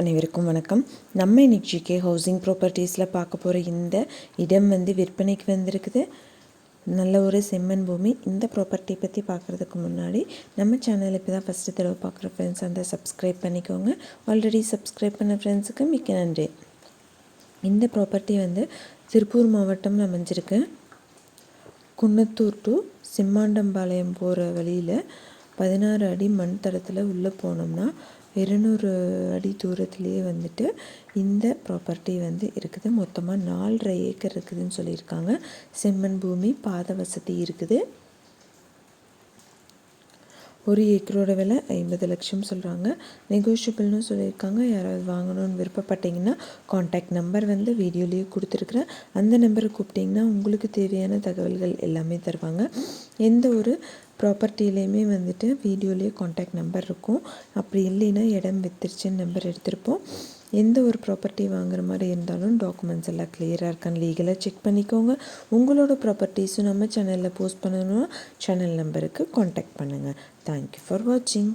அனைவருக்கும் வணக்கம். நம்ம இன்னைக்கு ஜிகே ஹவுசிங் ப்ராப்பர்ட்டிஸில் பார்க்க போகிற இந்த இடம் வந்து விற்பனைக்கு வந்திருக்குது. நல்ல ஒரு செம்மன் பூமி. இந்த ப்ராப்பர்ட்டி பற்றி பார்க்குறதுக்கு முன்னாடி நம்ம சேனல் இப்போ தான் ஃபஸ்ட்டு தடவை பார்க்குற ஃப்ரெண்ட்ஸ் அந்த சப்ஸ்கிரைப் பண்ணிக்கோங்க. ஆல்ரெடி சப்ஸ்கிரைப் பண்ண ஃப்ரெண்ட்ஸுக்கு மிக்க நன்றி. இந்த ப்ராப்பர்ட்டி வந்து திருப்பூர் மாவட்டம்ல அமைஞ்சிருக்கு. குன்னத்தூர் டு சிம்மாண்டம்பாளையம் போகிற வழியில் பதினாறு அடி மண் தடத்தில் உள்ளே போனோம்னா இருநூறு அடி தூரத்துலேயே வந்துட்டு இந்த ப்ராப்பர்ட்டி வந்து இருக்குது. மொத்தமாக நாலரை ஏக்கர் இருக்குதுன்னு சொல்லியிருக்காங்க. செம்மண் பூமி பாத வசதி இருக்குது. ஒரு ஏக்கரோட விலை ஐம்பது லட்சம் சொல்கிறாங்க நெகோஷியபிள்னு சொல்லியிருக்காங்க. யாராவது வாங்கணும்னு விருப்பப்பட்டீங்கன்னா காண்டாக்ட் நம்பர் வந்து வீடியோலேயே கொடுத்துருக்குறேன். அந்த நம்பரை கூப்பிட்டிங்கன்னா உங்களுக்கு தேவையான தகவல்கள் எல்லாமே தருவாங்க. எந்த ஒரு ப்ராப்பர்ட்டிலையுமே வந்துட்டு வீடியோலேயே காண்டாக்ட் நம்பர் இருக்கும். அப்படி இல்லைன்னா இடம் வித்துருச்சுன்னு நம்பர் எடுத்திருப்போம். எந்த ஒரு ப்ராப்பர்ட்டி வாங்குற மாதிரி இருந்தாலும் டாக்குமெண்ட்ஸ் எல்லாம் கிளியராக இருக்கான்னு லீகலாக செக் பண்ணிக்கோங்க. உங்களோட ப்ராப்பர்ட்டிஸும் நம்ம சேனலில் போஸ்ட் பண்ணணும்னா சேனல் நம்பருக்கு காண்டாக்ட் பண்ணுங்கள் தேங்க்யூ ஃபார் வாட்சிங்